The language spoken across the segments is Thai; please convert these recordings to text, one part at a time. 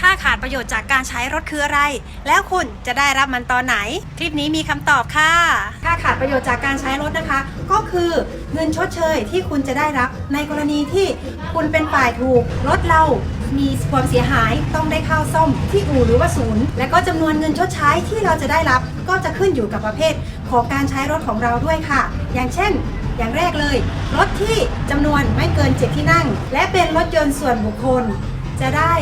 ค่าขาดประโยชน์จากการใช้รถคืออะไร แล้วคุณจะได้รับมันตอนไหน คลิปนี้มีคำตอบค่ะ ค่าขาดประโยชน์จากการใช้รถนะคะ ก็คือเงินชดเชยที่คุณจะได้รับในกรณีที่คุณเป็นฝ่ายถูกรถเรามีความเสียหายต้องได้เข้าซ่อมที่อู่หรือว่าศูนย์ และก็จำนวนเงินชดใช้ที่เราจะได้รับ ก็จะขึ้นอยู่กับประเภทของการใช้รถของเราด้วยค่ะ อย่างเช่น อย่างแรกเลย รถที่จำนวนไม่เกิน7ที่นั่ง และเป็นรถยนต์ส่วนบุคคล จะได้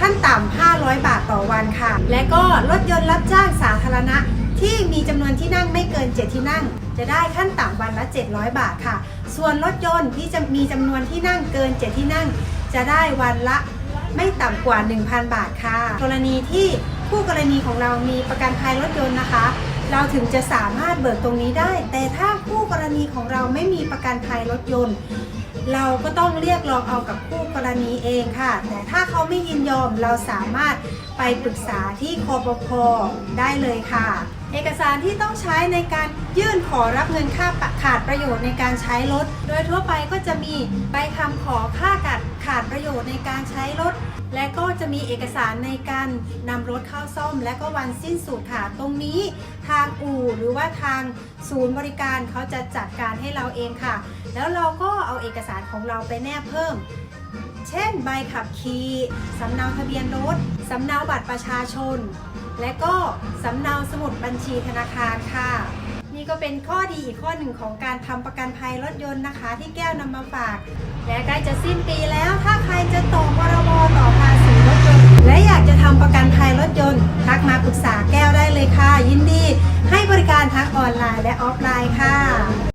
ขั้นต่ำ 500 บาทต่อวันค่ะ และก็รถยนต์รับจ้างสาธารณะ ที่มีจำนวนที่นั่งไม่เกิน 7 ที่นั่ง จะได้ขั้นต่ำวันละ 700 บาทค่ะ ส่วนรถยนต์ที่จะมีจำนวนที่นั่งเกิน 7 ที่นั่ง จะได้วันละไม่ต่ำกว่า 1,000 บาทค่ะ กรณีที่คู่กรณีของเรามีประกันภัยรถยนต์นะคะ เราถึงจะสามารถเบิกตรงนี้ได้ แต่ถ้าคู่กรณีของเราไม่มีประกันภัยรถยนต์ เราก็ต้องเรียกร้องเอากับคู่กรณีเองค่ะ แต่ถ้าเขาไม่ยินยอมเราสามารถไปปรึกษาที่คอปพได้เลยค่ะ เอกสารที่ต้องใช้ในการยื่นขอรับเงินค่าขาดประโยชน์ในการใช้รถ โดยทั่วไปก็จะมีใบคำขอค่าขาดขาดประโยชน์ในการใช้รถ และก็จะมีเอกสารในการนำรถเข้าซ่อม และก็วันสิ้นสุดค่ะ ตรงนี้ทางอู่หรือว่าทางศูนย์บริการเขาจะจัดการให้เราเองค่ะ แล้วเราก็เอาเอกสารของเราไปแนบเพิ่ม เช่น ใบขับขี่สำเนาทะเบียนรถสำเนาบัตรประชาชน และก็สำเนาสมุดบัญชีธนาคารค่ะนี่ก็เป็นข้อดีอีกข้อหนึ่งของการทำประกันภัยรถยนต์นะคะ ที่แก้วนำมาฝาก และใกล้จะสิ้นปีแล้ว อนไลน์และออฟไลน์ค่ะ